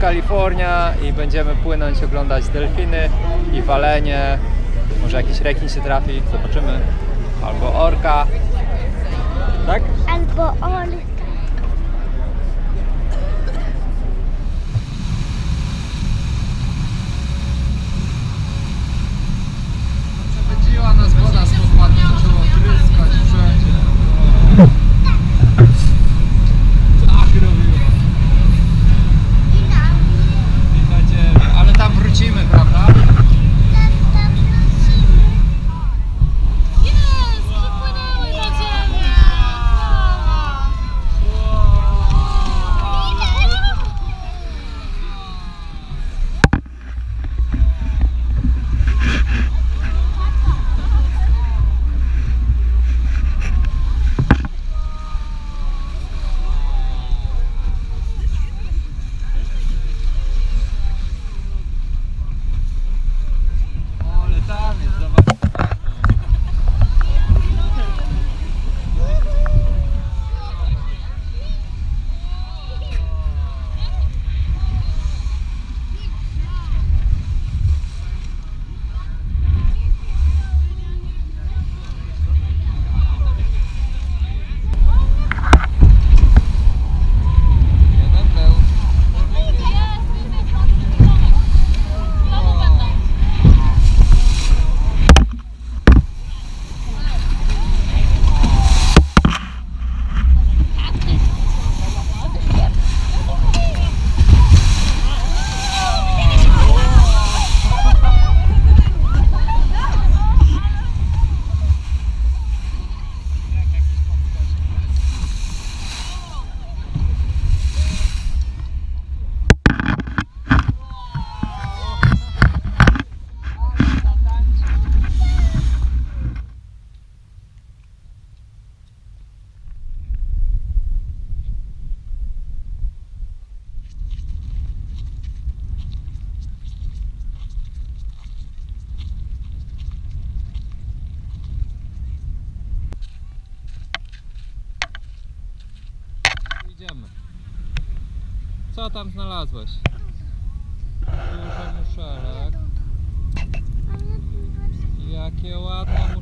California i będziemy płynąć, oglądać delfiny i walenie. Może jakiś rekin się trafi, zobaczymy. Albo orka. Tak? Albo on. Idziemy. Co tam znalazłeś? Dużo muszelek. Jakie ładne muszelki.